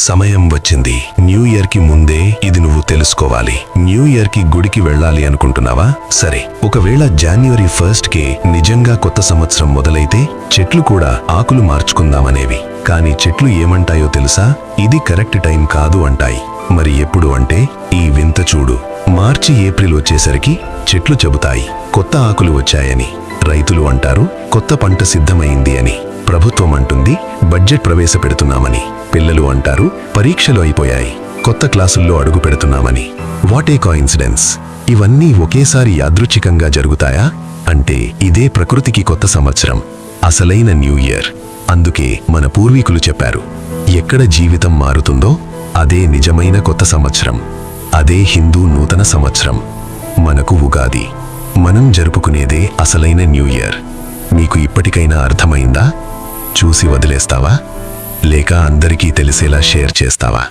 సమయం వచ్చింది. న్యూ ఇయర్కి ముందే ఇది నువ్వు తెలుసుకోవాలి. న్యూ ఇయర్కి గుడికి వెళ్ళాలి అనుకుంటున్నావా? సరే. ఒకవేళ జాన్యువరి ఫస్ట్ కే నిజంగా కొత్త సంవత్సరం మొదలైతే చెట్లు కూడా ఆకులు మార్చుకుందామనేవి. కానీ చెట్లు ఏమంటాయో తెలుసా? ఇది కరెక్ట్ టైం కాదు అంటాయి. మరి ఎప్పుడు అంటే ఈ వింత చూడు. మార్చి ఏప్రిల్ వచ్చేసరికి చెట్లు చెబుతాయి. కొత్త ఆకులు వచ్చాయని. రైతులు అంటారు కొత్త పంట సిద్ధమైంది అని. ప్రభుత్వం అంటుంది బడ్జెట్ ప్రవేశపెడుతున్నామని. పిల్లలు అంటారు పరీక్షలు అయిపోయాయి. కొత్త క్లాసుల్లో అడుగు పెడుతున్నామని. వాట్ ఏ కాయిన్సిడెన్స్ ఇవన్నీ ఒకేసారి యాదృచ్ఛికంగా జరుగుతాయా? అంటే ఇదే ప్రకృతికి కొత్త సంవత్సరం. అసలైన న్యూ ఇయర్. అందుకే మన పూర్వీకులు చెప్పారు. ఎక్కడ జీవితం మారుతుందో అదే నిజమైన కొత్త సంవత్సరం. అదే హిందూ నూతన సంవత్సరం. మనకు ఉగాది. మనం జరుపుకునేదే అసలైన న్యూ ఇయర్. మీకు ఇప్పటికైనా అర్థమైందా? చూసి వదిలేస్తావా? లేక అందరికీ తెలిసేలా షేర్ చేస్తావా?